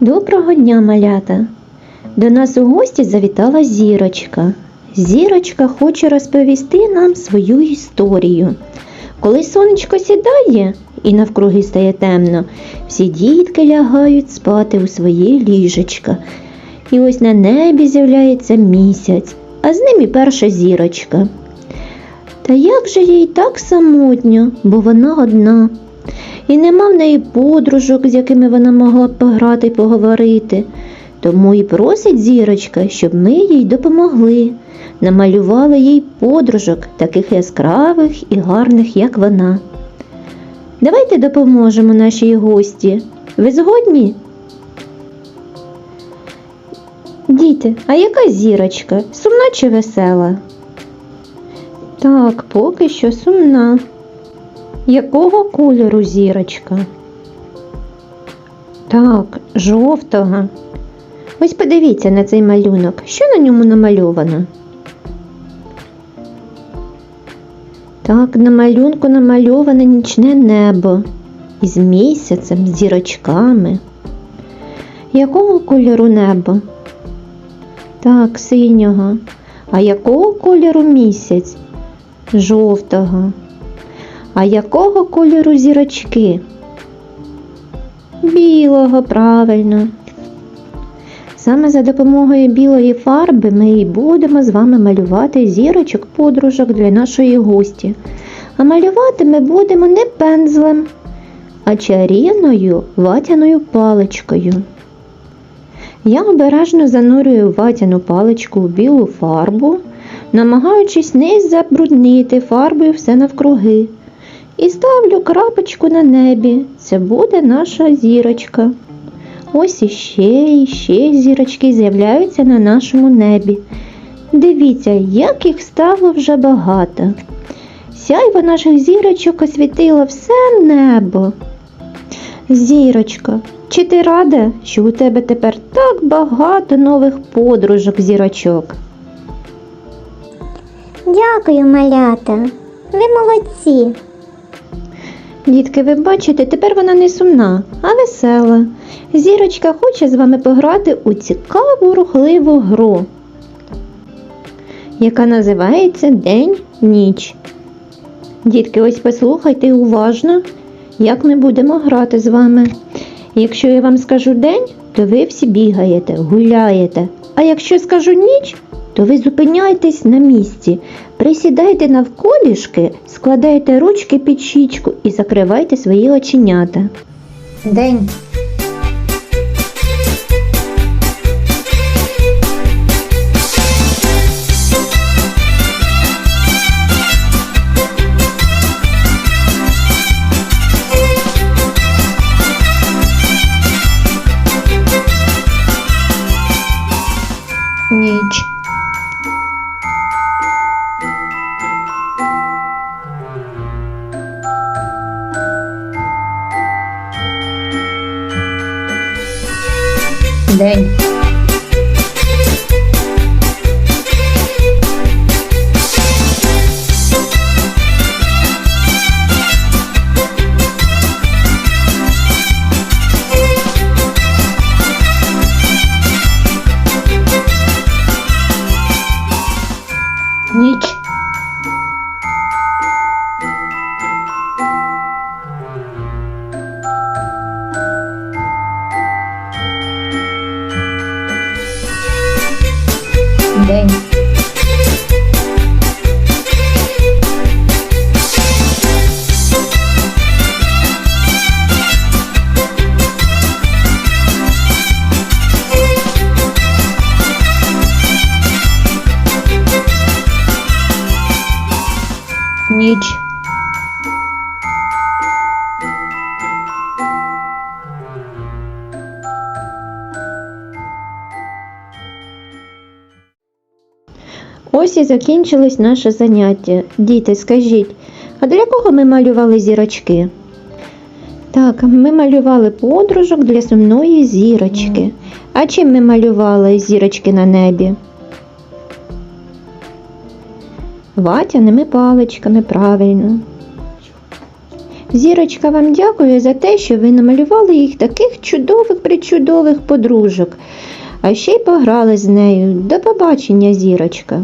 Доброго дня, малята! До нас у гості завітала зірочка. Зірочка хоче розповісти нам свою історію. Коли сонечко сідає і навкруги стає темно, всі дітки лягають спати у свої ліжечка. І ось на небі з'являється місяць, а з ним і перша зірочка. Та як же їй так самотньо, бо вона одна. І нема в неї подружок, з якими вона могла б пограти й поговорити. Тому і просить зірочка, щоб ми їй допомогли, намалювали їй подружок, таких яскравих і гарних, як вона. Давайте допоможемо нашій гості. Ви згодні? Діти, а яка зірочка? Сумна чи весела? Так, поки що сумна. Якого кольору зірочка? Так, жовтого. Ось подивіться на цей малюнок. Що на ньому намальовано? Так, на малюнку намальоване нічне небо із місяцем, з зірочками. Якого кольору небо? Так, синього. А якого кольору місяць? Жовтого. А якого кольору зірочки? Білого, правильно. Саме за допомогою білої фарби ми і будемо з вами малювати зірочок подружок для нашої гості. А малювати ми будемо не пензлем, а чарівною ватяною паличкою. Я обережно занурюю ватяну паличку у білу фарбу, намагаючись не забруднити фарбою все навкруги. І ставлю крапочку на небі. Це буде наша зірочка. Ось іще, іще зірочки з'являються на нашому небі. Дивіться, як їх стало вже багато. Сяйво наших зірочок освітило все небо. Зірочка, чи ти рада, що у тебе тепер так багато нових подружок зірочок? Дякую, малята. Ви молодці. Дітки, ви бачите, тепер вона не сумна, а весела. Зірочка хоче з вами пограти у цікаву рухливу гру, яка називається День-ніч. Дітки, ось послухайте уважно, як ми будемо грати з вами. Якщо я вам скажу день, то ви всі бігаєте, гуляєте. А якщо скажу ніч, то ви зупиняйтесь на місці, присідайте навколішки, складайте ручки під щічку і закривайте свої оченята. День. Ніч. День. День. Ось і закінчилось наше заняття. Діти, скажіть, а для кого ми малювали зірочки? Так, ми малювали подружок для сумної зірочки. А чим ми малювали зірочки на небі? Ватяними паличками, правильно. Зірочка вам дякує за те, що ви намалювали їх таких чудових причудових подружок, а ще й пограли з нею. До побачення, зірочка.